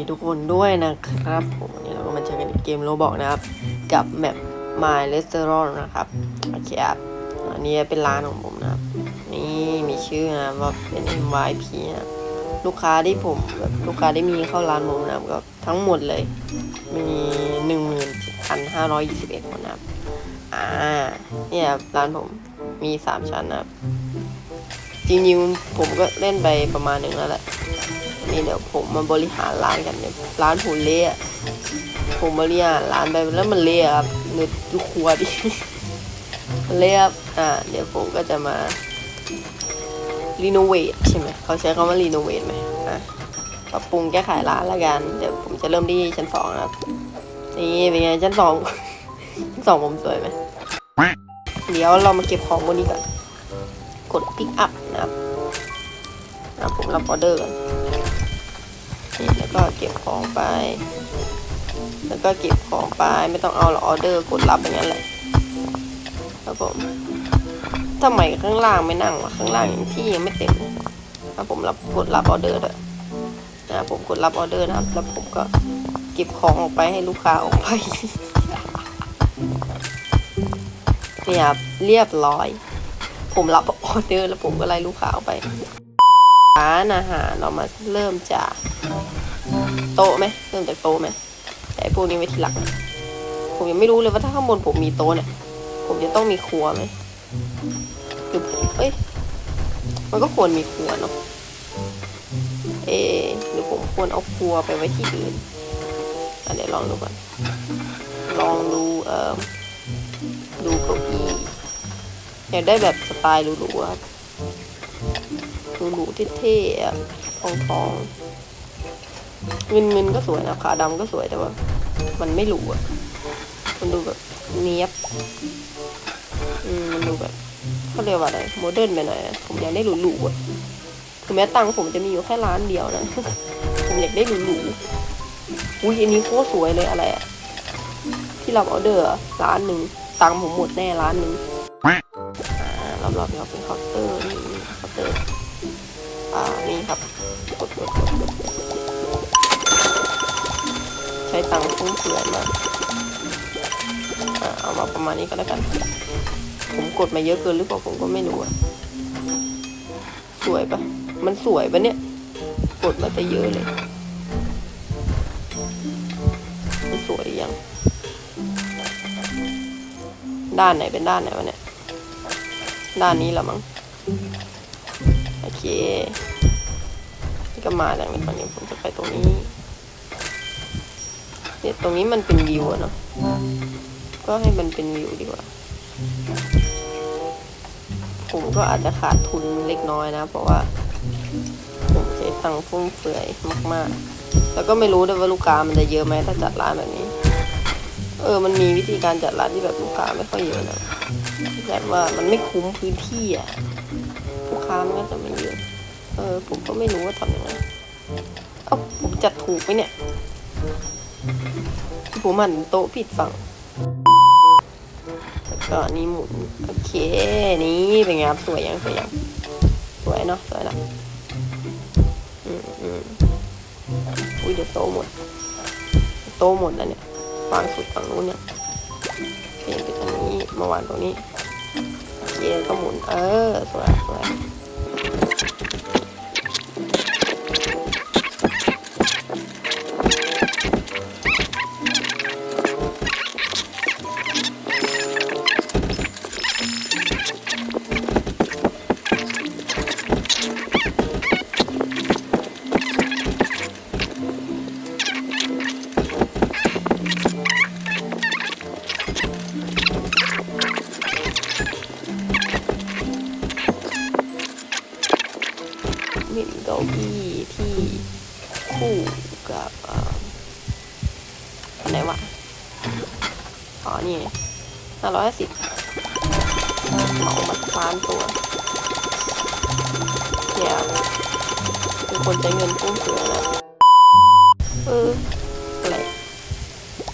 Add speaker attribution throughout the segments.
Speaker 1: ดีทุกคนด้วยนะครับผมวันนี้เราก็มาเจอกันในเกมโรบอกนะครับ กับแมป My Restaurant นะครับโอเคครับอันนี้เป็นร้านของผมนะครับ นี่มีชื่อนะว่าเป็น MYP นะลูกค้าที่ผมแบบลูกค้าที่มีเข้าร้านผมนะครับก็ทั้งหมดเลย มีหนึ่งหมื่นพันห้าร้อยยี่สิบเอ็ดคนนะครับอ่าเนี่ยครับร้านผมมีสามชั้นนะครับจริงๆผมก็เล่นไปประมาณหนึ่งแล้วแหละ นี่เดี๋ยวผมมาบริหารร้านกันเนี่ยร้านผมเละอะผมบริหารร้านไปแล้วมันเละครับเนื้อดูครัวดิมันเละครับอ่าเดี๋ยวผมก็จะมารีโนเวทใช่ไหมเขาใช้คำว่ารีโนเวทไหมอะปรับปรุงแก้ไขร้านละกัน เดี๋ยวผมจะเริ่มที่ชั้นสองนะครับ นี่เป็นไงชั้นสองชั้นสองผมสวยไหมเดี๋ยวเรามาเก็บของบนนี้ก่อน กด pick up นะครับอะผมรับออเดอร์ก่อน นี่แล้วก็เก็บของไป แล้วก็เก็บของไปไม่ต้องเอาหรอกออเดอร์กดรับอย่างนั้นแหละครับผมทำไมข้างล่างไม่นั่งวะข้างล่างยังที่ยังไม่เต็มนะผมรับกดรับออเดอร์ด้วยนะผมกดรับออเดอร์นะครับแล้วผมก็เก็บของออกไปให้ลูกค้าออกไปเนี่ครับเรียบร้อย ผมรับออเดอร์แล้วผมก็ไล่ลูกค้าออกไปร้านอาหารเรามาเริ่มจาก โต๊ะไหมเริ่มจากโต๊ะไหมแต่พวกนี้ไว้ทีหลังผมยังไม่รู้เลยว่าถ้าข้างบนผมมีโต๊ะเนี่ย ผมจะต้องมีครัวไหมหรือเอ้ยมันก็ควรมีครัวเนาะเอะหรือผมควรเอาครัวไปไว้ที่อื่นอะเดี๋ยวลองดูก่อนลองดูเอ่อดูเก้าอี้อยากได้แบบสไตล์หรูๆครับหรูๆเท่ๆทองท องเงินเงินก็สวยนะขาดำก็สวยแต่ว่า มันไม่หรูอะมันดูแบบเนี้ยบอืมมันดูแบบเขาเรียกว่าอะไรโมเดิร์นไปหน่อยอะผมอยากได้หรูๆอะถึงแม้ตังค์ผมจะมีอยู่แค่ล้านเดียวนะผมอยากได้หรูๆอุ้ยอันนี้โคตรสวยเลยอะไรอะที่เรับออเดอร์อะล้านหนึ่งตังค์ผมหมดแน่ล้านหนึ่งรอบๆเราเป็นเคาน์เตอร์นี่เคาน์เตอร์อ่านี่ครับกดกด ช้ตังค์ฟุ่มเฟือยมากเอามาประมาณนี้ก็แล้วกัน ผมกดมาเยอะเกินหรือเปล่าผมก็ไม่รู้อะสวยปะมันสวยปะเนี่ย กดมาแต่เยอะเลย มันสวยหรือยัง ด้านไหนเป็นด้านไหนวะเนี่ย ด้านนี้ละมั้ง โอเค นี่ก็มาแล้วในตอนนี้ผมจะไปตรงนี้ เนี่ยตรงนี้มันเป็นวิวเนาะก็ให้มันเป็นวิวดีกว่า ผมก็อาจจะขาดทุนเล็กน้อยนะ เพราะว่า ผมใช้ตังค์ฟุ่มเฟือยมากๆ แล้วก็ไม่รู้ด้วยว่าลูกค้ามันจะเยอะไหมถ้าจัดร้านแบบนี้ เออ มันมีวิธีการจัดร้านที่แบบลูกค้าไม่ค่อยเยอะนะแบบว่ามันไม่คุ้มพื้นที่อะลูกค้ามันก็จะไม่เยอะ เออ ผมก็ไม่รู้ว่าทำยังไง เอ้าผมจัดถูกไหมเนี่ย ผมหันโต๊ะผิดฝั่งแล้วก็อันนี่หมุนโอเค นี่เป็นไงครับสวยยังสวยยังสวยเนาะสวยละอืมอืมอุ้ยเดี๋ยวโตหมด โตหมดแล้วเนี่ยวางสุดฝั่งนู้นเนี่ยเปลี่ยนไปทางนี้มาวางตรงนี้โอเคก็หมุนเออสวยสวย วะอ๋อนี่ห้าร้อยสิบเหมามาล้านตัวเนี่ยเป็นคนใช้เงินฟุ่มเฟือยนะเอออะไร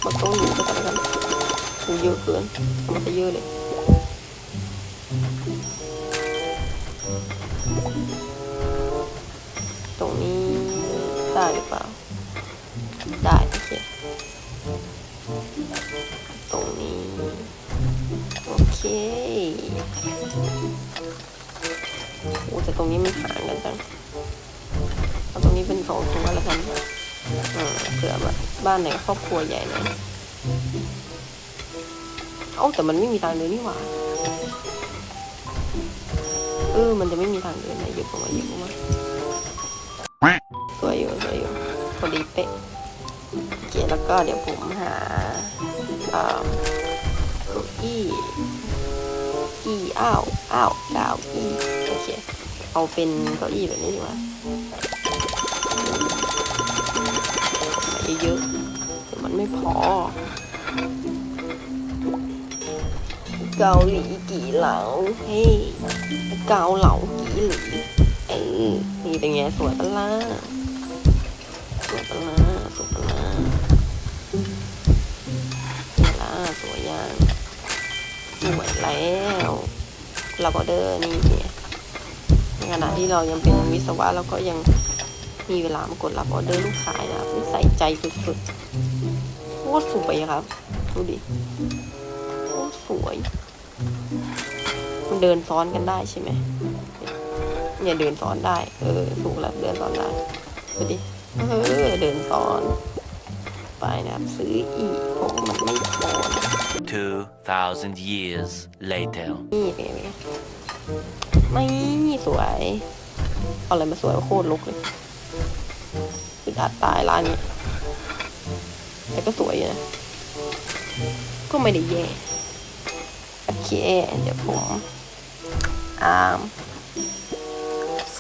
Speaker 1: มันต้องอยู่กันแล้วกันถูเยอะเกินมันไปเยอะเลยตรงนี้ได้หรือเปล่า ผื่อแบบบ้านไหนครอบครัวใหญ่หน่อยเอ้าแต่มันไม่มีทางเดินนี่หว่าเออ มันจะไม่มีทางเดินนะหยิบออกมาหยิบออกมาสวยอยู่สวยอยู่พอดีเป๊ะโอเคแล้วก็เดี๋ยวผมหาอ่าเก้าอี้อี้อ้าวอ้าวกาวอี้โอเค เอาเป็นเก้าอี้แบบนี้ดีกว่า เยอะแต่มันไม่พอ เกาหลีกี่เหลาเฮ้เกาเหลากี่หลีเออนี่เป็นไงสวยปะล่ะสวยปะล่ะสวยปะล่ะสวยล่ะสวยยังสวยแล้วเราก็เดินนี่ในขณะที่เรายังเป็นวิศวะเราก็ยัง มีเวลามากดรับออเดอร์ลูกค้านะครับนี่ใส่ใจสุดๆโคตรสวยอะครับ ดูดิโคตรสวย มันเดินซ้อนกันได้ใช่ไหมเนี่ยเดินซ้อนได้ เออถูกแล้วเดินซ้อนได้ดูดิเออเดินซ้อน ไปนะครับซื้ออีกเพราะว่ามันไม่พอนะ
Speaker 2: 2,000 years later.
Speaker 1: นี่เป็นไงไม่สวย เอาอะไรมาสวยโคตรลุกเลย ตัดตายร้านนี้แต่ก็สวยอยู่นะ ก็ไม่ได้แย่ โอเค เดี๋ยวผมอ่าม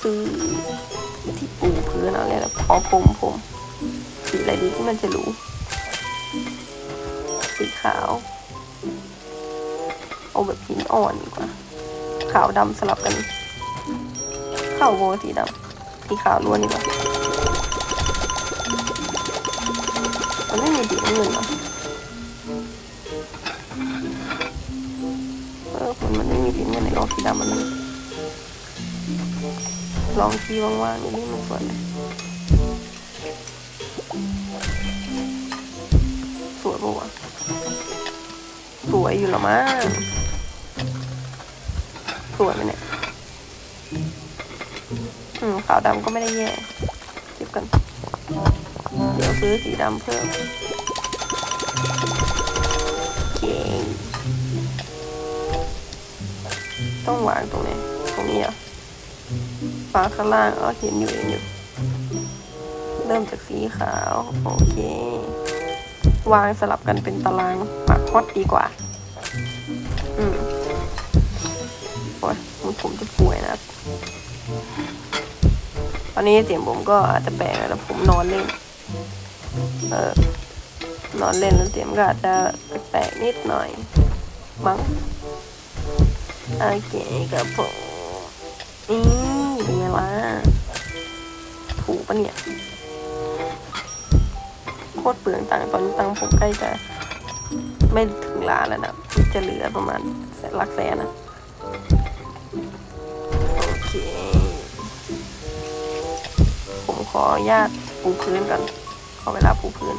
Speaker 1: ซื้อที่ปูพื้นอะไรนะพอผมผมสีอะไรดีที่มันจะรู้สีขาว เอาแบบหินอ่อนดีกว่า ขาวดำสลับกัน ขาวโวสีดำสีขาวล้วนดีกว่า มันไม่มีสีน้ำเงินเหรอเออมันมันไม่มีสีเงินไหนลองสีดำมันเลยลองทีว่างๆนี่มันสวยไหมสวยปะวะสวยอยู่หรอมั้งสวยไหมเนี่ยอืมขาวดำก็ไม่ได้แย่ ซื้อสีดำเพิ่มโอเคต้องวางตรงไหนตรงนี้อะฟ้าข้างล่างอ๋อเห็นอยู่เห็นอยู่ เริ่มจากสีขาว โอเค วางสลับกันเป็นตารางปักฮอตดีกว่า อืมโอ้ยผมผมจะป่วยนะตอนนี้เสียงผมก็อาจจะแปลกนะแต่ผมนอนเล่น นอนเล่นแล้วเสียงก็อาจจะแปลกๆนิดหน่อยมั้งโอเคครับผมนี่เป็นไงล่ะถูกปะเนี่ยโคตรเปลืองตังค์ตอนนี้ตังค์ผมใกล้จะไม่ถึงล้านแล้วนะจะเหลือประมาณแสนหลักแสนนะโอเค ผมขออนุญาตปูพื้นก่อน ขอเวลาปูพื้น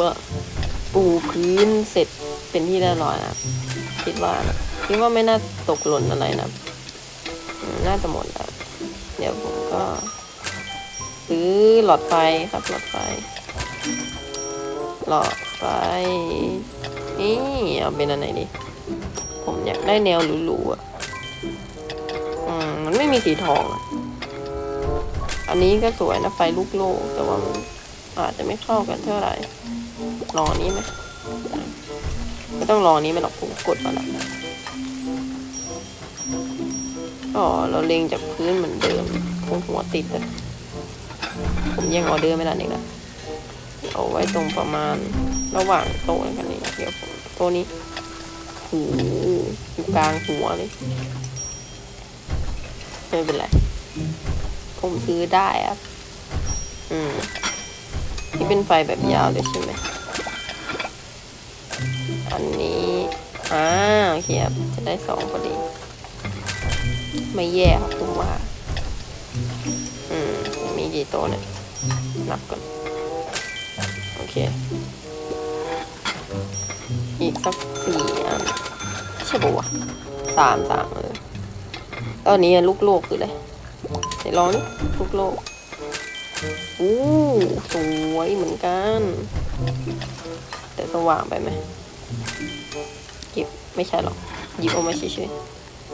Speaker 1: ว่าปูพื้นเสร็จเป็นที่เรียบร้อยนะคิดว่านะคิดว่าไม่น่าตกหล่นอะไรนะน่าจะหมดแล้วเดี๋ยวผมก็ซื้อหลอดไฟครับหลอดไฟ หลอดไฟนี่เอาเป็นอันไหนดี ผมอยากได้แนวหรูๆอะเอสีทองอะอันนี้ก็สวยนะไฟลูกโลกแต่ว่ามันอาจจะไม่เข้ากันเท่าไหร่ รอนี้ไหมไม่ต้องรอนี้ไม่หรอกผมกดมาแล้วก็เราเล็งจากพื้นเหมือนเดิมคงหัวติดอะผมยังออเดอร์ไม่ได้เองนะเอาไว้ตรงประมาณระหว่างโต๊ะกันนี่เดี๋ยวผมโต๊ะนี้หูอยู่กลางหัวเลยไม่เป็นไรผมซื้อได้ครับอืม นี่เป็นไฟแบบยาวเลยใช่ไหม อันนี้อ่าโอเคครับจะได้สองพอดี ไม่แย่ครับผมว่า อืม มีกี่โต๊ะเนี่ย นับก่อน โอเค อีกสักสี่อันใช่ปะวะสามสามเออตอนนี้ลูกโลกคืออะไรไหนลองนี่ลูกโลกอู้สวยเหมือนกัน แต่สว่างไปไหม ไม่ใช่หรอกหยิบออกมาเฉย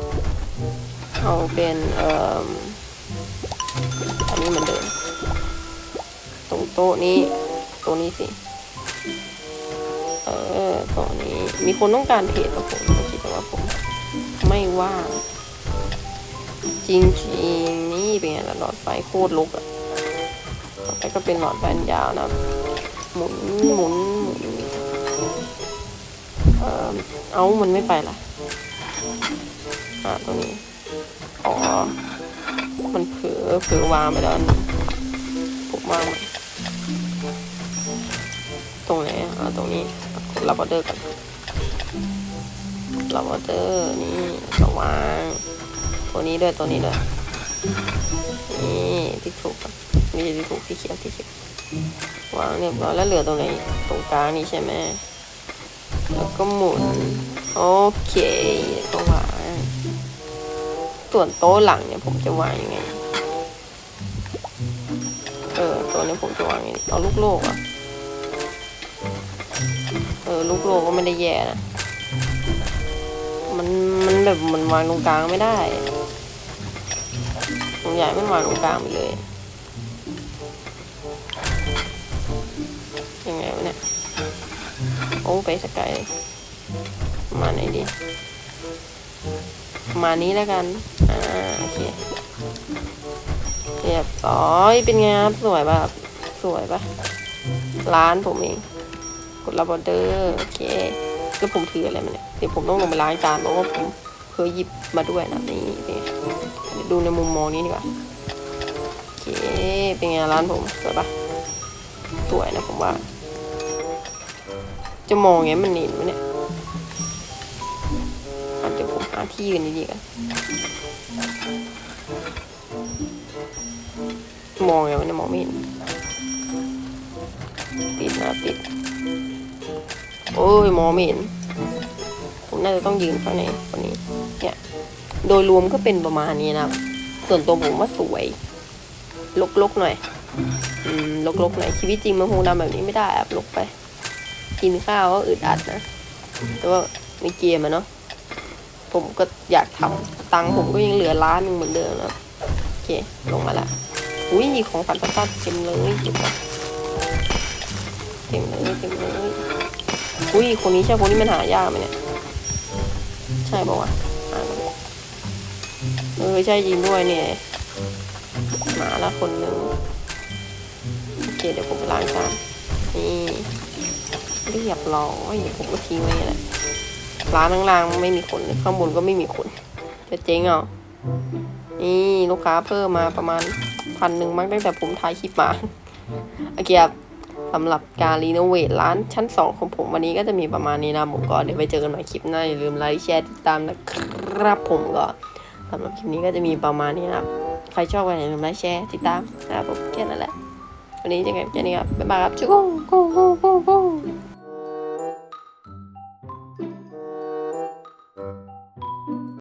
Speaker 1: ๆเอาเป็นเอ่ออันนี้เหมือนเดิมตรงโต๊ะนี้โต๊ะนี้สิเออโต๊ะนี้มีคนต้องการเพจกับผมผมคิดว่าผมไม่ว่างจริงจริงๆนี่เป็นไงล่ะหลอดไฟโคตรลุกอะต่อไปก็เป็นหลอดไฟอันยาวนะหมุนหมุน เออเอามันไม่ไปล่ะ อ่าตรงนี้ อ๋อ มันเผลอเผลอวางไปแล้วอันหนึ่งผมวางไตรงไหนอะอ่าตรงนี้รับออเดอร์กันรับออเดอร์นี่สว่างตัวนี้ด้วยตัวนี้ด้วยนี่ที่ถูกนี่ที่ถูกที่เขียวที่เขียววางเรียบร้อยแล้วเหลือตรงไหนตรงกลางนี่ใช่ไหม แล้วก็หมุน โอเคก็วางส่วนโต๊ะหลังเนี่ยผมจะวางยังไง เออ ตัวนี้ผมจะวางยังไงเอาลูกโลกอะเออ ลูกโลกก็ไม่ได้แย่นะ มัน มันแบบมันวางตรงกลางไม่ได้ ผมอยากให้มันวางตรงกลางไปเลย ไปสกายประมาณไหนดีประมาณนี้แล้วกัน อ่า โอเค เรียบร้อย เป็นไงครับ สวยป่ะสวยป่ะร้านผมเอง กดรับออเดอร์ โอเคก็ผมถืออะไรมาเนี่ย เดี๋ยวผมต้องลงไปล้างจานเพราะว่าผมเคยหยิบมาด้วยนะนี่เป็นไงเดี๋ยวดูในมุมมองนี้ดีกว่า โอเค เป็นไงร้านผม สวยปะสวยนะผมว่า จะมองไงมันเนีนไหมเนี่ยอาจจะผมหาที่กันดีๆกันมองไงมันยมองไม่เห็นปิดนะปิด โอ้ยมองไม่เห็น ผมน่าจะต้องยืนข้างในคนนี้ เนี่ย โดยรวมก็เป็นประมาณนี้นะครับ ส่วนตัวผมว่าสวย ลกๆหน่อย อืม ลกๆหน่อย ชีวิตจริงมันคงทำแบบนี้ไม่ได้ครับลกไป กินข้าวก็อึดอัดนะ แต่ว่าในเกมอะเนาะ ผมก็อยากทำตังค์ผมก็ยังเหลือล้านหนึ่งเหมือนเดิมนะครับโอเค ลงมาละ อุ้ยของฝันประทัดเต็มเลยเก็บไว้เต็มเลยเต็มเลย อุ้ยคนนี้ใช่คนที่มันหายากไหมเนี่ย ใช่ปะวะอ่านมาเลยเออใช่จริงด้วยเนี่ยมาละคนหนึ่งโอเคเดี๋ยวผมไปล้างจานนี่ เรียบร้อยผมก็ทิ้งไว้แหละร้านล่างๆไม่มีคนข้างบนก็ไม่มีคนจะเจ๊งเอะนี่ลูกค้าเพิ่มมาประมาณพันหนึ่งมั้งตั้งแต่ผมถ่ายคลิปมาโอเคครับสำหรับการรีโนเวทร้านชั้น 2 ของผมวันนี้ก็จะมีประมาณนี้นะผมก็เดี๋ยวไปเจอกันใหม่คลิปหน้าอย่าลืมไลค์แชร์ติดตามนะครับผมก็สำหรับคลิปนี้ก็จะมีประมาณนี้นะครับใครชอบก็อย่าลืมไลค์แชร์ติดตามนะครับผมแค่นั้นแหละวันนี้เจอกันแค่นี้ครับบ๊ายบายครับจุ๊กกูกูกูกู